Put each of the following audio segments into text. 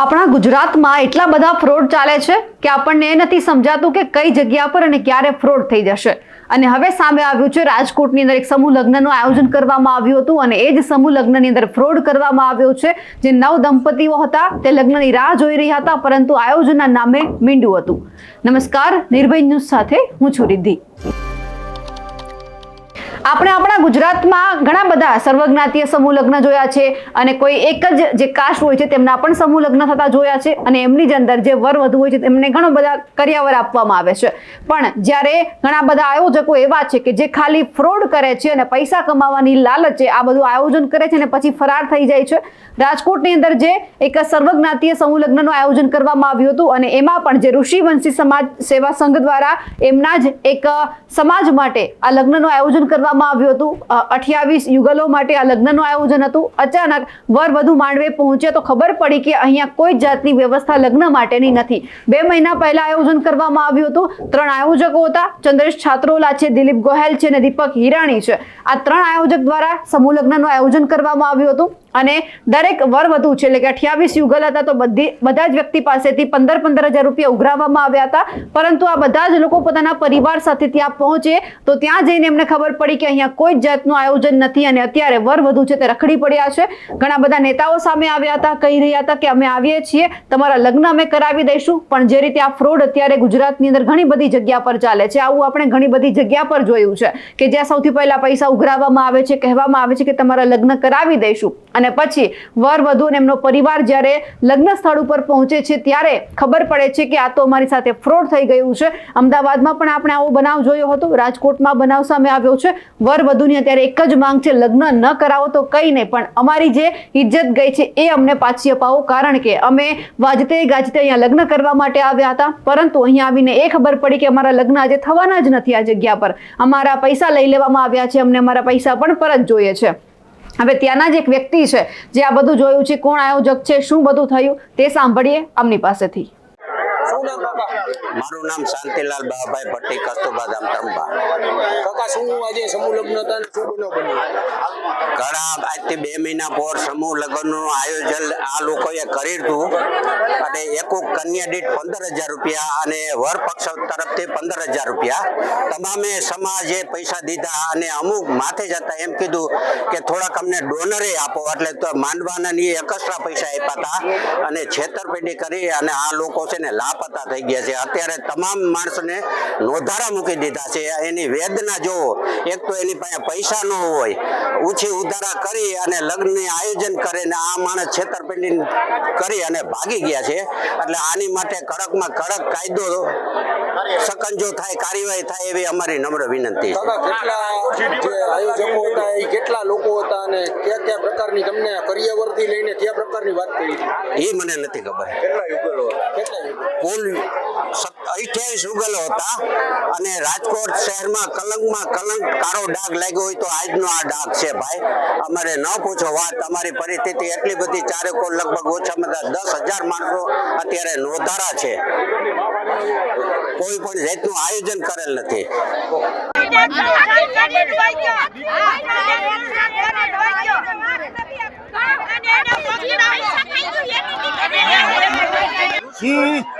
આપણા ગુજરાતમાં એટલા બધા ફ્રોડ ચાલે છે કે આપણને એ નથી સમજાતું કે કઈ જગ્યા પર અને ક્યારે ફ્રોડ થઈ જશે. અને હવે સામે આવ્યું છે રાજકોટની અંદર એક સમૂહ લગ્નનું આયોજન કરવામાં આવ્યું હતું અને એ જ સમૂહ લગ્નની અંદર ફ્રોડ કરવામાં આવ્યો છે. જે નવ દંપતીઓ હતા તે લગ્નની રાહ જોઈ રહ્યા હતા, પરંતુ આયોજનના નામે મીંડું હતું. નમસ્કાર, નિર્ભય ન્યૂઝ સાથે હું છું રિદ્ધિ. આપણે આપણા ગુજરાતમાં ઘણા બધા સર્વજ્ઞાતીય સમૂહ લગ્ન જોયા છે અને કોઈ એક જ જે કાસ્ટ હોય છે તેમના પણ સમૂહ લગ્ન થતા જોયા છે અને એમની જ અંદર જે વર વધુ હોય છે તેમને ઘણો બધા કર્યાવર આપવામાં આવે છે. પણ જ્યારે ઘણા બધા આયોજકો એવા છે કે જે ખાલી ફ્રોડ કરે છે અને પૈસા કમાવાની લાલચે આ બધું આયોજન કરે છે અને પછી ફરાર થઈ જાય છે. રાજકોટની અંદર જે એક સર્વજ્ઞાતીય સમૂહ લગ્નનું આયોજન કરવામાં આવ્યું હતું અને એમાં પણ જે ઋષિવંશી સમાજ સેવા સંઘ દ્વારા એમના જ એક સમાજ માટે આ લગ્નનું આયોજન કરવામાં આવ્યું હતું. અઠ્યાવીસ યુગલો માટે આ લગ્નનું આયોજન હતું. અચાનક વર વધુ માંડવે પહોંચ્યા તો ખબર પડી કે અહીંયા કોઈ જાતની વ્યવસ્થા લગ્ન માટેની નથી. બે મહિના પહેલા આયોજન કરવામાં આવ્યું હતું. ત્રણ આયોજકો હતા. ચંદ્રેશ છાત્રોલા છે, દિલીપ ગોહેલ છે અને દીપક હિરાણી છે. આ ત્રણ આયોજક દ્વારા સમૂહ લગ્નનું આયોજન કરવામાં આવ્યું હતું. અને દરેક વર વધુ છે. એટલે કે અઠ્યાવીસ યુગલ હતા તો બધી, બધા જ વ્યક્તિ પાસેથી પંદર પંદર હજાર રૂપિયા ઉઘરાવવામાં આવ્યા હતા. પરંતુ આ બધા જ લોકો પોતાના પરિવાર સાથે ત્યાં પહોંચે તો ત્યાં જઈને એમને ખબર પડી કે અહીંયા કોઈ જ જાતનું આયોજન નથી અને અત્યારે વર વધુ છે તે રખડી પડ્યા છે. ઘણા બધા નેતાઓ સામે આવ્યા હતા, કહી રહ્યા હતા કે અમે આવીએ છીએ, તમારા લગ્ન અમે કરાવી દઈશું. પણ જે રીતે આ ફ્રોડ અત્યારે ગુજરાતની અંદર ઘણી બધી જગ્યા પર ચાલે છે. આવું આપણે ઘણી બધી જગ્યા પર જોયું છે કે જ્યાં સૌથી પહેલા પૈસા ઉઘરાવવામાં આવે છે, કહેવામાં આવે છે કે તમારા લગ્ન કરાવી દઈશું. અને પછી વર વધુ અને એમનો પરિવાર જ્યારે લગ્ન સ્થળ ઉપર પહોંચે છે ત્યારે ખબર પડે છે કે આ તો અમારી સાથે ફ્રોડ થઈ ગયું છે. અમદાવાદમાં પણ આપણે આવો બનાવ જોયો હતો. રાજકોટમાં બનાવ સામે આવ્યો છે. વર વધુની અત્યારે એક જ માંગ છે, લગ્ન ન કરાવો તો કંઈ નહીં, પણ અમારી જે ઇજ્જત ગઈ છે એ અમને પાછી અપાવો, કારણ કે અમે વાજતે ગાજતે અહીંયા લગ્ન કરવા માટે આવ્યા હતા. પરંતુ અહીંયા આવીને એ ખબર પડી કે અમારા લગ્ન આજે થવાના જ નથી આ જગ્યા પર. અમારા પૈસા લઈ લેવામાં આવ્યા છે. અમને અમારા પૈસા પણ પરત જોઈએ છે. હવે ત્યાંના જ એક વ્યક્તિ છે, જે આ બધું જોયું છે, કોણ આયોજક છે, શું બધું થયું, તે સાંભળીએ આમની પાસેથી. મારું નામ શાંતિલાલ બાબાભાઈ ભટ્ટી કસ્તુરબા કાકા શું આજે સમૂહ લગ્ન હતા શું બનો બન્યો? ઘણા આજથી બે મહિના પર સમૂહ લગ્નનું આયોજન આ લોકોએ કર્યું હતું. અને એક કન્યા દીઠ પંદર હજાર રૂપિયા અને વર પક્ષ તરફથી પંદર હજાર રૂપિયા. તમામે સમાજે પૈસા દીધા અને અમુક માથે જતા એમ કીધું કે થોડાક અમને ડોનરે આપો. એટલે તો માંડવાના ની એકસ્ટ્રા પૈસા આપ્યા હતા. અને છેતરપિંડી કરી અને આ લોકો છે ને લાપતા થઈ ગયા છે. અત્યારે તમામ માણસોને નોધારા મૂકી દીધા છે. એની વેદના જોવો એક તો એની પાસે પૈસા ન હોય. ઊંચી ઉધારા કરી અને લગ્નની આયોજન કરે ને આ માણસ છેતરપિંડી કરી અને ભાગી ગયા છે. એટલે આની માટે કડકમાં કડક કાયદો સકંજો થાય કાર્યવાહી થાય એવી અમારી નમ્ર વિનંતી છે. કેટલા આયોજકો હતા એ કેટલા લોકો હતા અને કયા કયા પ્રકારની તમને કરિયાવરથી લઈને કયા પ્રકારની વાત કરી એ મને નથી ખબર. કેટલા યુગલો? કેટલા કુલ અઠ્યાવીસ ઉગલો હતા? અને રાજકોટ શહેરમાં કલંકમાં કલંક કાળો ડાઘ લાગ્યો હોય તો આજનો આ ડાઘ છે ભાઈ. અમારે ન પૂછો વાત. અમારી પરિસ્થિતિ એટલી બધી ચારેકો લગભગ ઓછામાં ઓછા દસ હજાર માણસો અત્યારે નોંધારા છે. કોઈ પણ જાતનું આયોજન કરેલ નથી. મોદી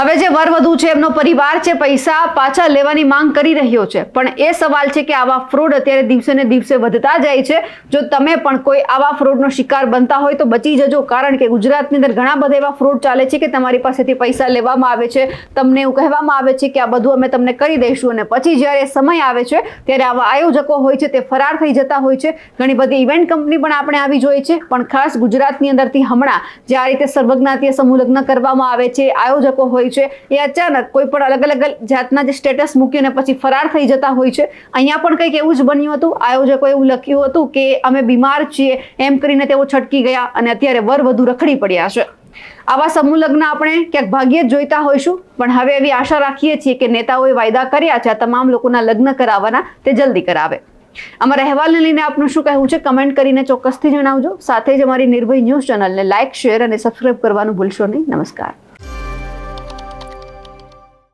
હવે જે વર વધુ છે, એમનો પરિવાર છે, પૈસા પાછા લેવાની માંગ કરી રહ્યો છે. પણ એ સવાલ છે કે આવા ફ્રોડ અત્યારે દિવસે ને દિવસે વધતા જાય છે. જો તમે પણ કોઈ આવા ફ્રોડનો શિકાર બનતા હોય તો બચી જજો. કારણ કે ગુજરાતની અંદર ઘણા બધા એવા ફ્રોડ ચાલે છે કે તમારી પાસેથી પૈસા લેવામાં આવે છે. તમને એવું કહેવામાં આવે છે કે આ બધું અમે તમને કરી દઈશું અને પછી જ્યારે સમય આવે છે, ત્યારે આવા આયોજકો હોય છે તે ફરાર થઈ જતા હોય છે. ઘણી બધી ઇવેન્ટ કંપની પણ આપણે આવી જોઈ છે. પણ ખાસ ગુજરાતની અંદરથી હમણાં જે આ રીતે સર્વજ્ઞાતીય સમૂહ લગ્ન કરવામાં આવે છે, આયોજકો હોય છે, એ અચાનક કોઈ પણ અલગ અલગ જાતના જે સ્ટેટસ મૂકીને પછી ફરાર થઈ જતા હોય છે. અહીંયા પણ કંઈક એવું જ બન્યું હતું. આયોજકો એવું લખ્યું હતું કે અમે બીમાર છીએ, એમ કરીને તેઓ છટકી ગયા અને અત્યારે વર વધુ રખડી પડ્યા છે. આવા સમૂહ લગ્ન આપણે ક્યાંક ભાગ્યે જ જોઈતા હોઈશું, પણ હવે એવી આશા રાખીએ છીએ કે નેતાઓએ વાયદા કર્યા છે, આ તમામ લોકોના લગ્ન કરાવવાના, તે જલ્દી કરાવે. અમારા અહેવાલને લઈને આપનું શું કહેવું છે, કમેન્ટ કરીને ચોક્કસથી જણાવજો. સાથે જ અમારી નિર્ભય ન્યૂઝ ચેનલને લાઇક શેર અને સબસ્ક્રાઇબ કરવાનું ભૂલશો નહીં. નમસ્કાર.